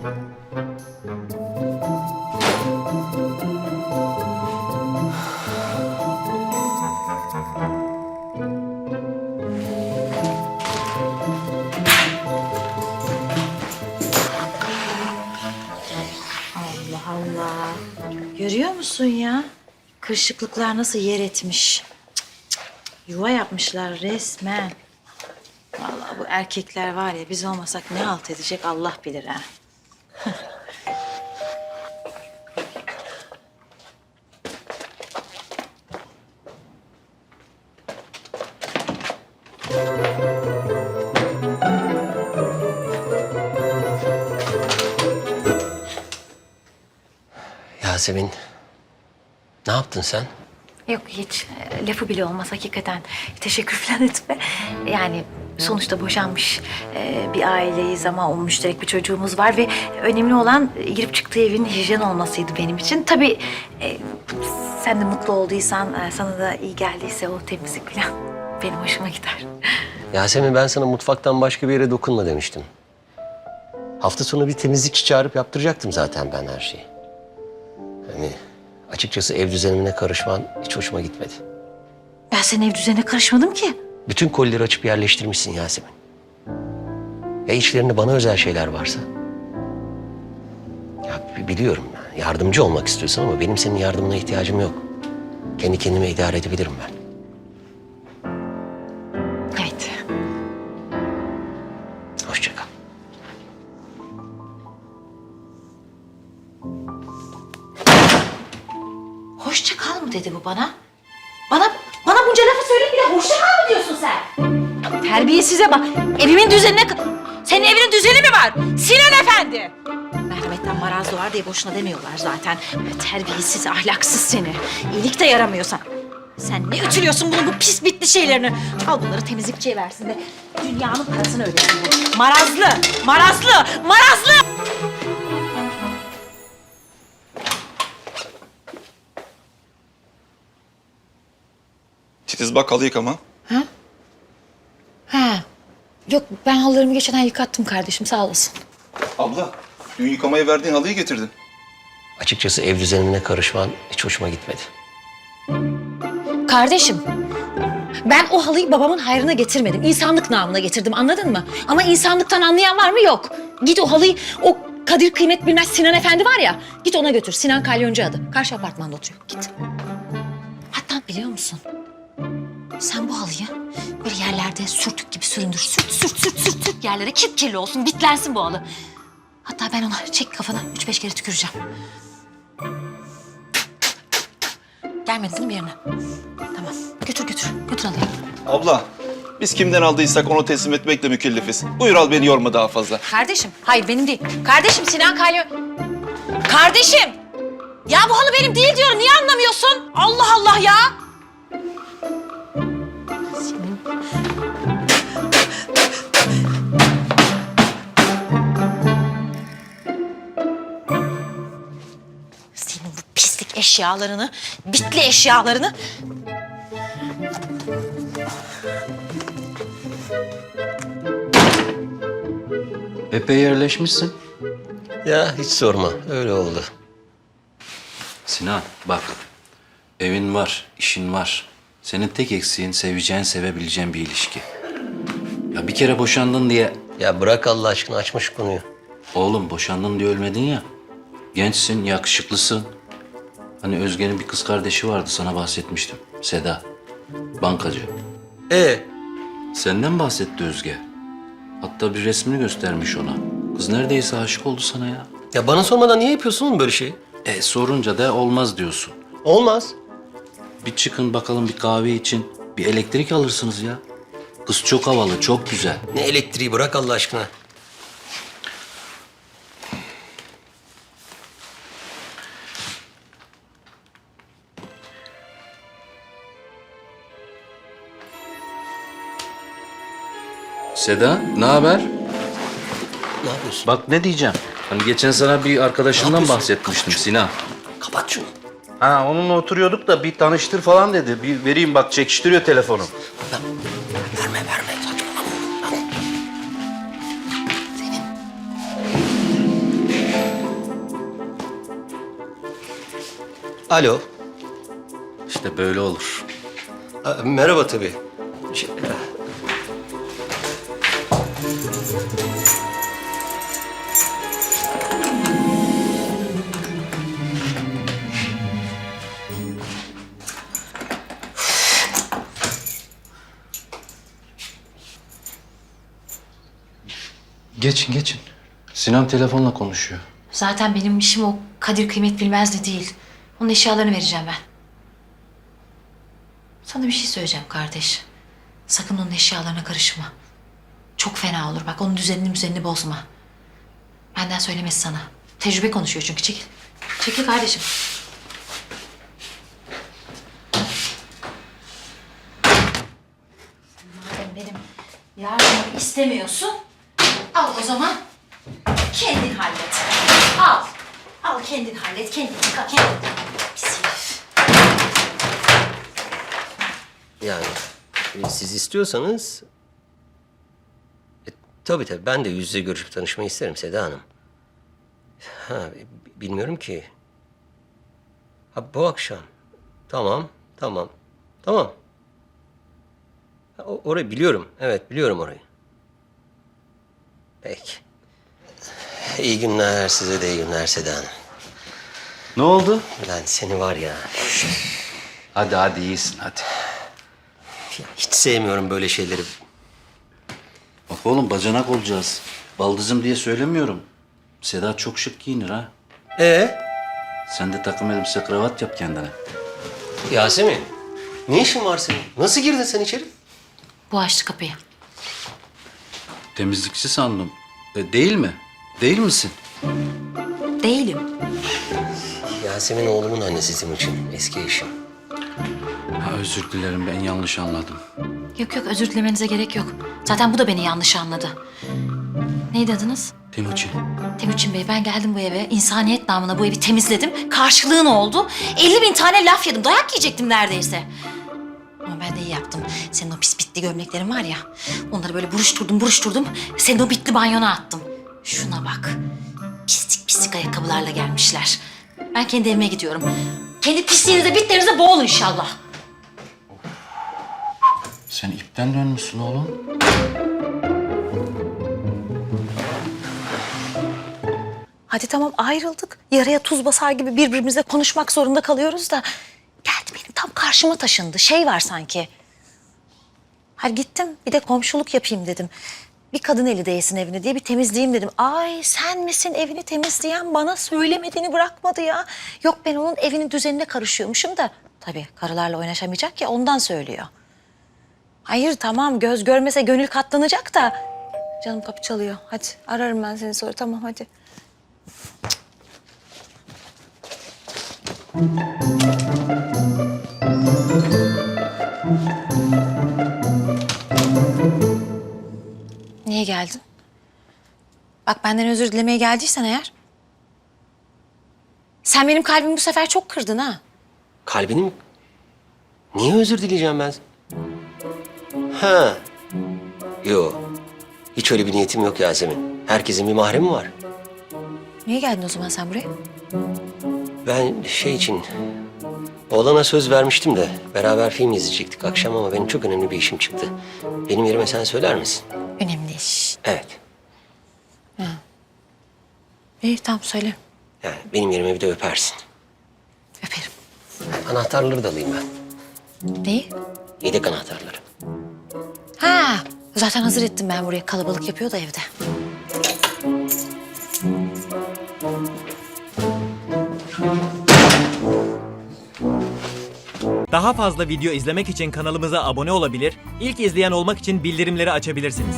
Allah Allah. Görüyor musun ya? Kırışıklıklar nasıl yer etmiş. Yuva yapmışlar resmen. Vallahi bu erkekler var ya biz olmasak ne halt edecek Allah bilir ha. Yasemin, ne yaptın sen? Yok hiç lafı bile olmaz hakikaten. Teşekkür falan etme. Yani sonuçta boşanmış e, bir aileyiz ama o müşterek bir çocuğumuz var ve önemli olan e, girip çıktığı evin hijyen olmasıydı benim için. Tabii e, sen de mutlu olduysan, e, sana da iyi geldiyse o temizlik falan benim hoşuma gider. Yasemin ben sana mutfaktan başka bir yere dokunma demiştim. Hafta sonu bir temizlikçi çağırıp yaptıracaktım zaten ben her şeyi. Hani açıkçası ev düzenimine karışman hiç hoşuma gitmedi. Ben senin ev düzenine karışmadım ki. Bütün kolileri açıp yerleştirmişsin Yasemin. Ya içlerinde bana özel şeyler varsa? Ya bi- biliyorum yani yardımcı olmak istiyorsun ama benim senin yardımına ihtiyacım yok. Kendi kendime idare edebilirim ben. Evet. Hoşça kal. Hoşça kal mı dedi bu bana? Bana sen? Ya Terbiyesize bak. Evimin düzenine... Senin evinin düzeni mi var? Sinan Efendi! Merhametten maraz doğar diye boşuna demiyorlar zaten. Terbiyesiz, ahlaksız seni. İyilik de yaramıyorsan. Sen ne ütülüyorsun bunun bu pis bitli şeylerini? Al bunları temizlikçiye versin de dünyanın parasını ödesin bu. Marazlı, marazlı, marazlı! Titiz bak halı yıkama. Ha. Yok ben halılarımı geçen ay yıkattım kardeşim sağ olasın. Abla, dün yıkamaya verdiğin halıyı getirdi. Açıkçası ev düzenimine karışman hiç hoşuma gitmedi. Kardeşim, ben o halıyı babamın hayrına getirmedim. İnsanlık namına getirdim anladın mı? Ama insanlıktan anlayan var mı? Yok. Git o halıyı, o Kadir kıymet bilmez Sinan Efendi var ya, git ona götür. Sinan Kalyoncu adı. Karşı apartmanda oturuyor. Git. Hatta biliyor musun? Sen bu halıyı böyle yerlerde sürtük gibi süründür. Sürt, sürt, sürt, sürt, sürt yerlere. Kirli olsun, bitlensin bu halı. Hatta ben ona çek kafana üç beş kere tüküreceğim. Gelmedi değil mi bir yerine? Tamam. Götür götür. Götür halıyı. Abla, biz kimden aldıysak onu teslim etmekle mükellefiz. Buyur al beni yorma daha fazla. Kardeşim. Hayır benim değil. Kardeşim Sinan Kalyo... Kardeşim! Ya bu halı benim değil diyorum. Niye anlamıyorsun? Allah Allah ya! Senin bu pislik eşyalarını, bitli eşyalarını... Epey yerleşmişsin. Ya hiç sorma öyle oldu. Sinan bak. Evin var, işin var. Senin tek eksiğin seveceğin, sevebileceğin bir ilişki. Ya bir kere boşandın diye... Ya bırak Allah aşkına açma şu konuyu. Oğlum boşandın diye ölmedin ya. Gençsin, yakışıklısın. Hani Özge'nin bir kız kardeşi vardı sana bahsetmiştim. Seda. Bankacı. E Senden bahsetti Özge. Hatta bir resmini göstermiş ona. Kız neredeyse aşık oldu sana ya. ya bana sormadan niye yapıyorsun oğlum böyle şeyi? E sorunca da olmaz diyorsun. Olmaz. Bir çıkın bakalım bir kahve için. Bir elektrik alırsınız ya. Kız çok havalı, çok güzel. Ne elektriği bırak Allah aşkına. Seda, ne haber? Ne yapıyorsun? Bak ne diyeceğim. Hani geçen sana bir arkadaşımdan yapıyorsun? bahsetmiştim Sinan. Kapat şunu. Ha onunla oturuyorduk da bir tanıştır falan dedi. Bir vereyim bak çekiştiriyor telefonu. Verme verme saçmalama. Alo. İşte böyle olur. Aa, merhaba tabii. Geçin geçin. Sinan telefonla konuşuyor. Zaten benim işim o kadir kıymet bilmez de değil. Onun eşyalarını vereceğim ben. Sana bir şey söyleyeceğim kardeş. Sakın onun eşyalarına karışma. Çok fena olur bak onun düzenini düzenini bozma. Benden söylemesi sana. Tecrübe konuşuyor çünkü çekil. Çekil kardeşim. Madem benim yardımımı istemiyorsun, al o zaman kendin hallet. Al. Al kendin hallet, kendin yıka, kendin. Pis. Yani e, siz istiyorsanız... E, tabii tabii ben de yüz yüze görüşüp tanışmayı isterim Seda Hanım. Ha, e, bilmiyorum ki. Ha, bu akşam. Tamam, tamam, tamam. Ha, orayı biliyorum, evet biliyorum orayı. Peki. İyi günler size de iyi günler Seda Hanım. Ne oldu? Lan seni var ya, Hadi hadi iyisin hadi. ya hiç sevmiyorum böyle şeyleri. Bak oğlum bacanak olacağız. Baldızım diye söylemiyorum. Seda çok şık giyinir ha. Ee? Sen de takım elbise kravat yap kendine. Yasemin, ne işin var senin? Nasıl girdin sen içeri? Bu açtı kapıyı. Temizlikçi sandım. E, değil mi? Değil misin? Değilim. Yasemin oğlumun annesi Timuçin, eski eşim. Ha, özür dilerim ben yanlış anladım. Yok yok özür dilemenize gerek yok. Zaten bu da beni yanlış anladı. Neydi adınız? Timuçin. Temuçin Bey ben geldim bu eve. insaniyet namına bu evi temizledim. Karşılığı ne oldu? 50 bin tane laf yedim. Dayak yiyecektim neredeyse. Ama ben de iyi yaptım. Senin o pis bitli gömleklerin var ya. Onları böyle buruşturdum buruşturdum. Senin o bitli banyona attım. Şuna bak. Pislik pislik ayakkabılarla gelmişler. Ben kendi evime gidiyorum. Kendi pisliğinize bitlerinize boğul inşallah. Sen ipten dönmüşsün oğlum. Hadi tamam ayrıldık. Yaraya tuz basar gibi birbirimizle konuşmak zorunda kalıyoruz da. Karşıma taşındı. Şey var sanki. Hadi gittim bir de komşuluk yapayım dedim. Bir kadın eli değsin evine diye bir temizleyeyim dedim. Ay sen misin evini temizleyen bana söylemediğini bırakmadı ya. Yok ben onun evinin düzenine karışıyormuşum da. Tabii karılarla oynaşamayacak ya ondan söylüyor. Hayır tamam göz görmese gönül katlanacak da. Canım kapı çalıyor. Hadi ararım ben seni sonra tamam hadi. Niye Bak benden özür dilemeye geldiysen eğer. Sen benim kalbimi bu sefer çok kırdın ha. Kalbini mi? Niye özür dileyeceğim ben? Ha. Yo. Hiç öyle bir niyetim yok Yasemin. Herkesin bir mahremi var. Niye geldin o zaman sen buraya? Ben şey için... Oğlana söz vermiştim de beraber film izleyecektik akşam ama benim çok önemli bir işim çıktı. Benim yerime sen söyler misin? Önemli iş. Evet. İyi tamam söyle. Yani benim yerime bir de öpersin. Öperim. Anahtarları da alayım ben. Neyi? Yedek anahtarları. Ha zaten hazır ettim ben buraya. Kalabalık yapıyor da evde. Daha fazla video izlemek için kanalımıza abone olabilir, ilk izleyen olmak için bildirimleri açabilirsiniz.